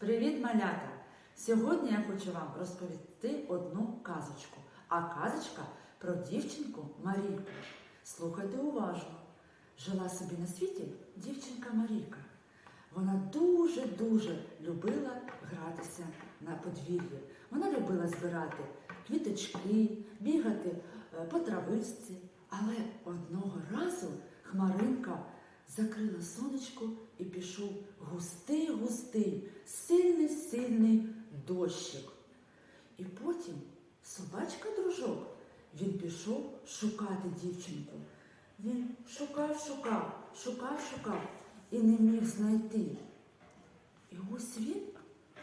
Привіт, малята! Сьогодні я хочу вам розповісти одну казочку. А казочка про дівчинку Марійку. Слухайте уважно. Жила собі на світі дівчинка Марійка. Вона дуже-дуже любила гратися на подвір'ї. Вона любила збирати квіточки, бігати е, по травичці. Але одного разу Хмаринка закрила сонечко і пішов густий-густий, сильний-сильний дощик. І потім собачка-дружок, він пішов шукати дівчинку. Він шукав, шукав, шукав, шукав і не міг знайти. І ось він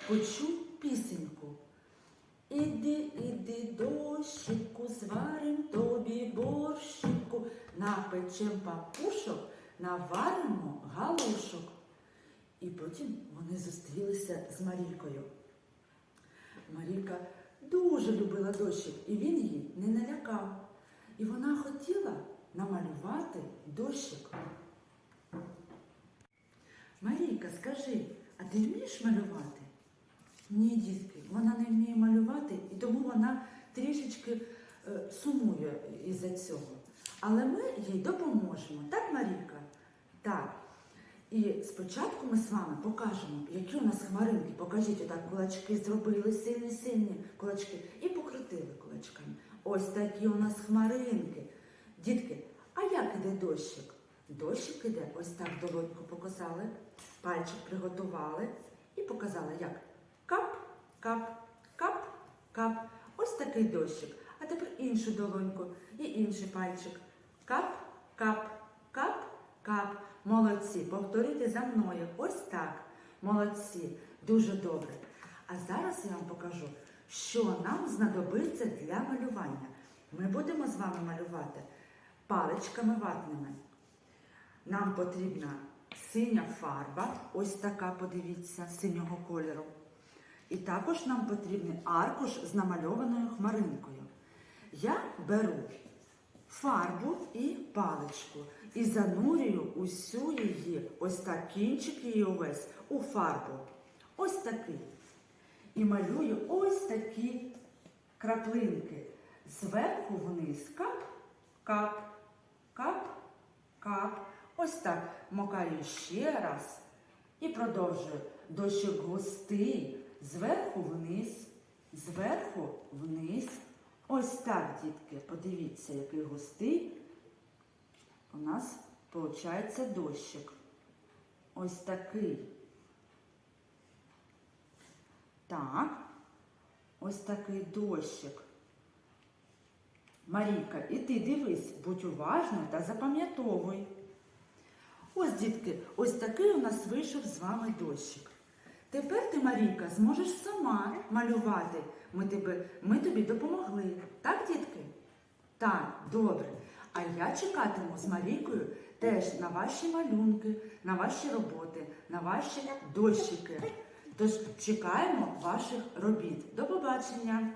почув пісеньку. Іди, іди, дощику, зварим тобі борщику, напечем папушок, наваримо галушок. І потім вони зустрілися з Марійкою. Марійка дуже любила дощик, і він її не налякав. І вона хотіла намалювати дощик. Марійка, скажи, а ти вмієш малювати? Ні, дітки, вона не вміє малювати, і тому вона трішечки е, сумує із-за цього. Але ми їй допоможемо. Так, Марійка? Так. І спочатку ми з вами покажемо, які у нас хмаринки. Покажіть, отак кулачки зробили сильні-сильні кулачки і кулачками. Ось такі у нас хмаринки. Дітки, а як іде дощик? Дощик іде, ось так долоньку показали, пальчик приготували і показали, як кап, кап, кап, кап. Ось такий дощик. А тепер іншу долоньку і інший пальчик. Кап, кап, кап, кап. Молодці. Повторюйте за мною. Ось так. Молодці. Дуже добре. А зараз я вам покажу, що нам знадобиться для малювання. Ми будемо з вами малювати паличками ватними. Нам потрібна синя фарба, ось така, подивіться, синього кольору. І також нам потрібний аркуш з намальованою хмаринкою. Я беру фарбу і паличку і занурюю усю її, ось так кінчик її увесь у фарбу. Ось такий. І малюю ось такі краплинки. Зверху вниз кап, кап, кап, кап. Ось так макаю ще раз і продовжую. Дощик густий, зверху вниз, зверху вниз. Ось так, дітки, подивіться, який густий у нас виходить дощик. Ось такий. Так, ось такий дощик. Марійка, і ти дивись, будь уважною та запам'ятовуй. Ось, дітки, ось такий у нас вийшов з вами дощик. Тепер ти, Марійка, зможеш сама малювати. Ми, тебе, ми тобі допомогли. Так, дітки? Так, добре. А я чекатиму з Марійкою теж на ваші малюнки, на ваші роботи, на ваші дощики. Тож чекаємо ваших робіт. До побачення!